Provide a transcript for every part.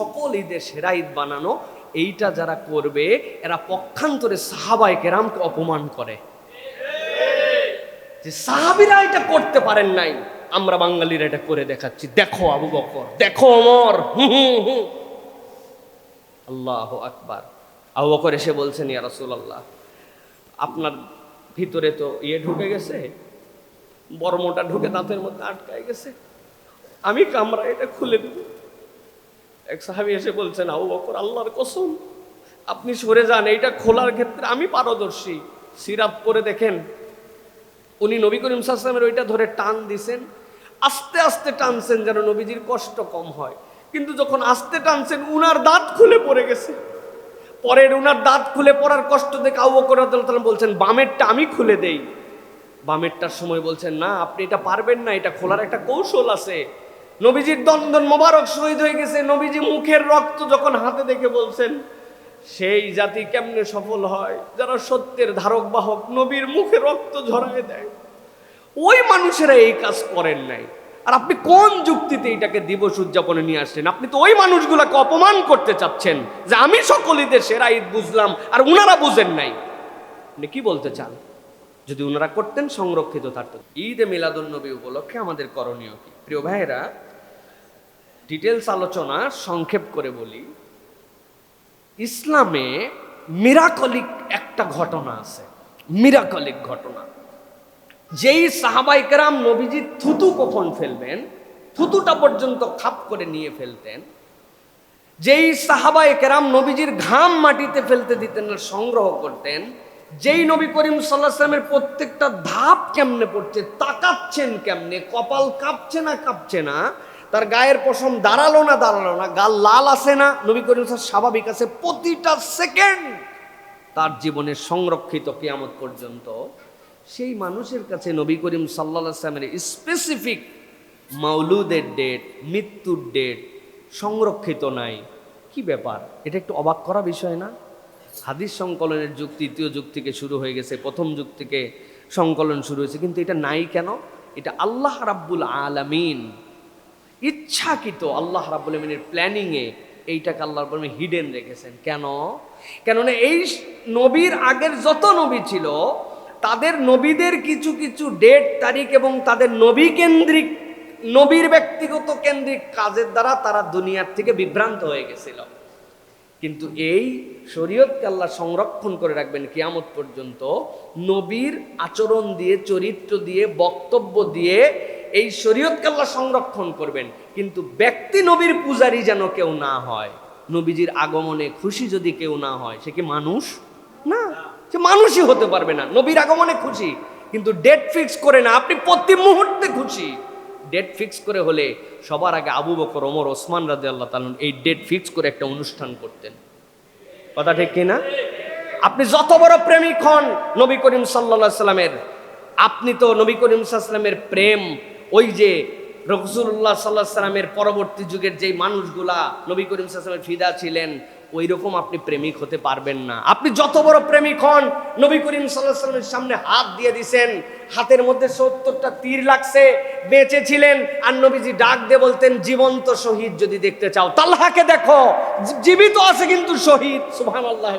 সকল ঈদের সেরা ঈদ বানানো, এইটা যারা করবে, এরা পক্ষান্তরে সাহাবাই কেরামকে অপমান করে। যে সাহাবিরা এটা করতে পারেন নাই, আমরা বাঙালিরা এটা করে দেখাচ্ছি। দেখো আবু বকর, দেখো অমর আল্লাহ আকবার। আবু বকর এসে বলছেন, ইয়া আপনার ভিতরে তো ইয়ে ঢুকে গেছে বর্মটা ঢুকে দাঁতের মধ্যে আটকায় গেছে। আমি কামরা এটা খুলে দিব। এক সাহাবি এসে বলছেন, আবু বকর, আল্লাহর কসম, আপনি সরে যান, এইটা খোলার ক্ষেত্রে আমি পারদর্শী। সিরাপ করে দেখেন, উনি নবী করিম সাল্লামের ওইটা ধরে টান দিছেন। আস্তে আস্তে টানছেন যেন নবীজির কষ্ট কম হয়। কিন্তু যখন আস্তে টানছেন, উনার দাঁত খুলে পড়ে গেছে। পরের উনার দাঁত খুলে পড়ার কষ্ট দেখে আউ বকর তাআলা বলছেন, বামেরটা আমি খুলে দেই। বামেরটার সময় বলছেন, না, আপনি এটা পারবেন না, এটা খোলার একটা কৌশল আছে। নবীজির দন্দন মোবারক শহীদ হয়ে গেছে। নবীজি মুখের রক্ত যখন হাতে দেখে বলছেন, সেই জাতি কেমনে সফল হয়? যারা সত্যের ধারক, বাহক, নবীর মুখে রক্ত ঝরায় দেয়। ওই মানুষেরা এই কাজ করেন নাই। আর আপনি কোন যুক্তিতে এটাকে দিবস উদযাপনে নিয়ে আসছেন? আপনি তো ওই মানুষগুলাকে অপমান করতে চাচ্ছেন যে আমি সকল ঈদের সেরা ঈদ বুঝলাম, আর উনারা বুঝেন নাই। আপনি কি বলতে চান? যদি ওনারা করতেন সংরক্ষিত থাকতো। ঈদে মিলাদুন্নবী উপলক্ষে আমাদের করণীয় কি? প্রিয় ভাইয়েরা ডিটেলস আলোচনা সংক্ষেপ করে বলি। ইসলামে মিরাকলিক একটা ঘটনা আছে। মিরাকলিক ঘটনা। যেই সাহাবাইকেরাম নবীজি থুতু কখন ফেলবেন? থুতুটা পর্যন্ত খাপ করে নিয়ে ফেলতেন। যেই সাহাবাই কেরাম নবীজির ঘাম মাটিতে ফেলতে দিতেন না সংগ্রহ করতেন যেই নবী করিম সাল্লাহ সাল্লামের প্রত্যেকটা ধাপ কেমনে পড়ছে, তাকাচ্ছেন কেমনে, কপাল কাঁপছে না কাঁপছে না, তার গায়ের পশম দাঁড়াল না দাঁড়াল না, গাল লাল আসে না, নবী করিম সাল্লাল্লাহু স্বাভাবিক আছে প্রতিটা সেকেন্ড তার জীবনে সংরক্ষিত কিয়ামত পর্যন্ত। সেই মানুষের কাছে নবী করিম সাল্লা সাল্লামের স্পেসিফিক মাউলুদের ডেট মৃত্যুর ডেট সংরক্ষিত নাই। কি ব্যাপার? এটা একটু অবাক করা বিষয় না? হাদিস সংকলনের যুগ, তৃতীয় যুগ থেকে শুরু হয়ে গেছে, প্রথম যুগ থেকে সংকলন শুরু হয়েছে। কিন্তু এটা নাই কেন? এটা আল্লাহ রাব্বুল আলামিন ইচ্ছাকৃত আল্লাহ রাব্বুল আলমিনের প্ল্যানিংয়ে এইটাকে আল্লাহ আলামিন হিডেন রেখেছেন। কেন? কেননা এই নবীর আগের যত নবী ছিল, তাদের নবীদের কিছু কিছু ডেট তারিখ এবং তাদের নবী কেন্দ্রিক, নবীর ব্যক্তিগত কেন্দ্রিক কাজের দ্বারা তারা দুনিয়ার থেকে বিভ্রান্ত হয়ে গেছিল। কিন্তু এই শরীয়তকে আল্লাহ সংরক্ষণ করে রাখবেন কিয়ামত পর্যন্ত, নবীর আচরণ দিয়ে, চরিত্র দিয়ে, বক্তব্য দিয়ে এই শরীয়তকে আল্লাহ সংরক্ষণ করবেন। কিন্তু ব্যক্তি নবীর পূজারি যেন কেউ না হয়, নবীজির আগমনে খুশি যদি কেউ না হয়, সে কি মানুষ? না, সে মানুষই হতে পারবে না। নবীর আগমনে খুশি, কিন্তু ডেট ফিক্স করে না, আপনি প্রতি মুহূর্তে খুশি। ডেট ফিক্স করে হলে সবার আগে আবু বকর, ওমর, ওসমান রাজি আল্লাহ তালন এই ডেট ফিক্স করে একটা অনুষ্ঠান করতেন। কথা ঠিক কিনা? আপনি যত বড় প্রেমিক হন নবী করিম সাল্লা সাল্লামের, আপনি তো নবী করিম সাল্লামের প্রেম, ওই যে রসুল্লাহ সাল্লাহ সাল্লামের পরবর্তী যুগের যেই মানুষগুলা নবী করিম সাল্লামের ফিদা ছিলেন ওই রকম আপনি প্রেমিক হতে পারবেন না। আপনি যত বড় প্রেমিক হন, নবী করিম সাল্লামের সামনে হাত দিয়ে দিছেন, হাতের মধ্যে সত্তরটা তীর লাগছে বেঁচে ছিলেন আর নবীজি ডাক দিয়ে বলতেন, জীবন্ত শহীদ যদি দেখতে চাও। তাল্লাহাকে দেখো জীবিত আছে কিন্তু শহীদ সুবহান আল্লাহ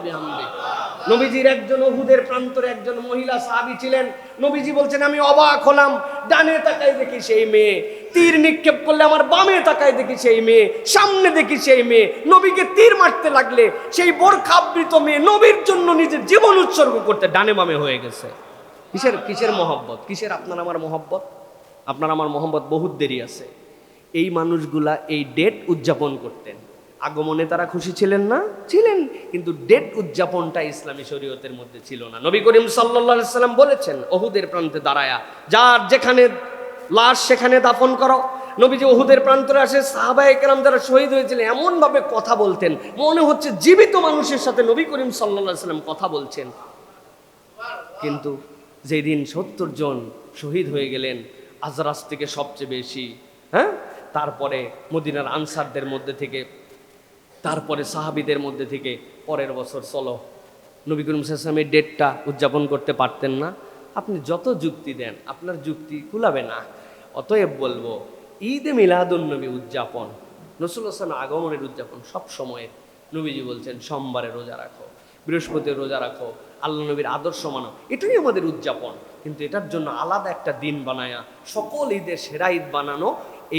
নবীজির একজন অহুদের প্রান্তরে একজন মহিলা সাহাবী ছিলেন। নবীজি বলছেন, আমি অবাক হলাম, ডানে তাকাই দেখি সেই মেয়ে। তীর নিক্ষেপ করলে আমার বামে তাকায় দেখি সেই মেয়ে, সামনে দেখি সেই মেয়ে, নবীকে তীর মারতে লাগলে সেই বোরখাবৃত মেয়ে নবীর জন্য নিজের জীবন উৎসর্গ করতে ডানে বামে হয়ে গেছে। কিসের কিসের মহব্বত? কিসের আপনার আমার মহব্বত? আপনার আমার মহব্বত বহুত দেরি আছে। এই মানুষগুলা এই ডেট উদযাপন করতেন। আগমনে তারা খুশি ছিলেন না? ছিলেন, কিন্তু ডেট উদযাপনটা ইসলামী শরীয়তের মধ্যে ছিল না। নবী করিম সাল্লা সাল্লাম বলেছেন, অহুদের প্রান্তে দাঁড়ায়া, যার যেখানে লাশ সেখানে দাফন করো নবীজি ওহুদের প্রান্তরে আসে, সাহাবায়ে কেরাম যারা শহীদ হয়েছিলেন, এমনভাবে কথা বলতেন। মনে হচ্ছে জীবিত মানুষের সাথে নবী করিম সাল্লা সাল্লাম কথা বলছেন। কিন্তু যেদিন সত্তর জন শহীদ হয়ে গেলেন, আজরাস থেকে সবচেয়ে বেশি হ্যাঁ? তারপরে মদিনার আনসারদের মধ্যে থেকে, তারপরে সাহাবিদের মধ্যে থেকে পরের বছর চলো নবী করিম সাল্লামের ডেটটা উদযাপন করতে পারতেন না। আপনি যত যুক্তি দেন, আপনার যুক্তি কুলাবে না। অতএব বলব ঈদে মিলাদুন্নবী উদযাপন হাসান আগমনের উদযাপন সব সময় নবীজি বলছেন, সোমবারে রোজা রাখো বৃহস্পতি রোজা রাখো, আল্লাহ নবীর আদর্শ মানো, এটাই আমাদের উদযাপন। কিন্তু এটার জন্য আলাদা একটা দিন বানায়া, সকল ঈদের সেরা ঈদ বানানো,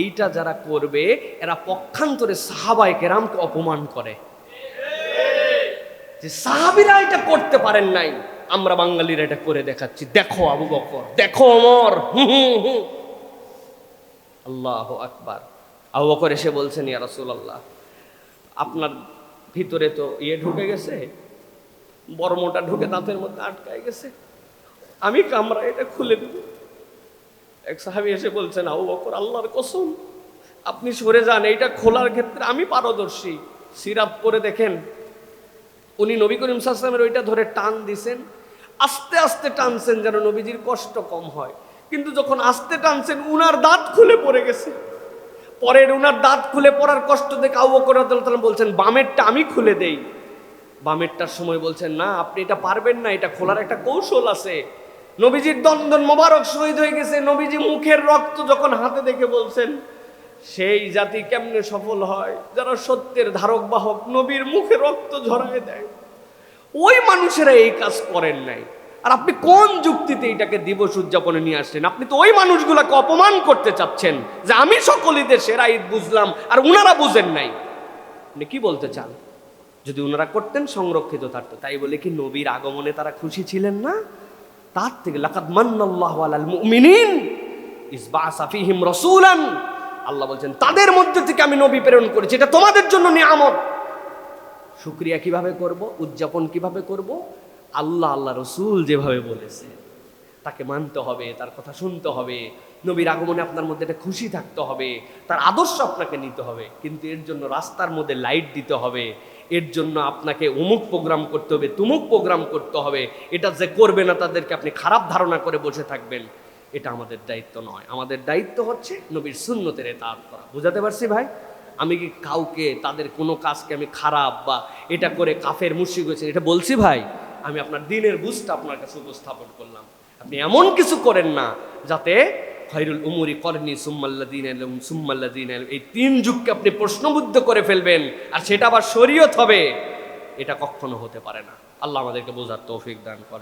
এইটা যারা করবে, এরা পক্ষান্তরে সাহাবায় কেরামকে অপমান করে। যে সাহাবিরা এটা করতে পারেন নাই, আমরা বাঙালিরা এটা করে দেখাচ্ছি। দেখো আবু বকর, দেখো অমর হুম হুম হুম। আল্লাহ আকবার। আবু এসে বলছেন, ইয়া রাসূলুল্লাহ, আপনার ভিতরে তো ইয়ে ঢুকে গেছে, বর্মটা ঢুকে দাঁতের মধ্যে আটকায় গেছে, আমি কামরা এটা খুলে দেব। এক সাহাবি এসে বলছেন, আবু বকর, আল্লাহর কসম, আপনি সরে যান, এইটা খোলার ক্ষেত্রে আমি পারদর্শী। সিরাপ করে দেখেন, উনি নবী করিম সাল্লামের ওইটা ধরে টান দিছেন, আস্তে আস্তে টানছেন যেন নবীজির কষ্ট কম হয়। কিন্তু যখন আসতে টানছেন, উনার দাঁত খুলে পড়ে গেছে। পরের উনার দাঁত খুলে পড়ার কষ্ট দেখে বকর রাদিয়াল্লাহু বলছেন, বামেরটা আমি খুলে দেই। বামেরটার সময় বলছেন, না, আপনি এটা পারবেন না, এটা খোলার একটা কৌশল আছে। নবীজির দন্দন মোবারক শহীদ হয়ে গেছে। নবীজি মুখের রক্ত যখন হাতে দেখে বলছেন, সেই জাতি কেমনে সফল হয়? যারা সত্যের ধারক, বাহক, নবীর মুখে রক্ত ঝরায় দেয়। ওই মানুষেরা এই কাজ করেন নাই। আর আপনি কোন যুক্তিতে এটাকে দিবস উদযাপনে নিয়ে আসছেন? আপনি তো ওই মানুষগুলোকে অপমান করতে চাচ্ছেন যে আমি সকল ঈদের সেরা ঈদ বুঝলাম আর উনারা বুঝেন নাই। আপনি কি বলতে চান? যদি ওনারা করতেন সংরক্ষিত থাকতো। তাই বলে কি নবীর আগমনে তারা খুশি ছিলেন না? তার থেকে লাকাদ মান্নাল্লাহু আলাল মুমিনিন ইসবাসা ফীহিম রাসূলান। আল্লাহ বলছেন, তাদের মধ্যে থেকে আমি নবী প্রেরণ করেছি। এটা তোমাদের জন্য নিয়ামত। শুক্রিয়া কীভাবে করব? উদযাপন কীভাবে করব? আল্লাহ আল্লাহ রসুল যেভাবে বলেছে, তাকে মানতে হবে, তার কথা শুনতে হবে, নবীর আগমনে আপনার মধ্যে একটা খুশি থাকতে হবে, তার আদর্শ আপনাকে নিতে হবে, কিন্তু এর জন্য রাস্তার মধ্যে লাইট দিতে হবে, এর জন্য আপনাকে অমুক প্রোগ্রাম করতে হবে, তুমুক প্রোগ্রাম করতে হবে, এটা যে করবে না তাদেরকে আপনি খারাপ ধারণা করে বসে থাকবেন, এটা আমাদের দায়িত্ব নয়। আমাদের দায়িত্ব হচ্ছে নবীর শূন্যতের এতাত করা। বুঝাতে পারছি ভাই? আমি কি কাউকে, তাদের কোনো কাজকে আমি খারাপ বা এটা করে কাফের মুশিক হয়েছে, এটা বলছি ভাই? আমি আপনার দিনের বুঝটা আপনার কাছে উপস্থাপন করলাম। আপনি এমন কিছু করেন না যাতে খৈরুল উমুরি দিন সুম্মাল্লাদিন এলম সুম্মাল্লাদিন এলম এই তিন যুগকে আপনি প্রশ্নবুদ্ধ করে ফেলবেন আর সেটা আবার শরীয়ত হবে। এটা কখনো হতে পারে না। আল্লাহ আমাদেরকে বোঝার তৌফিক দান করেন।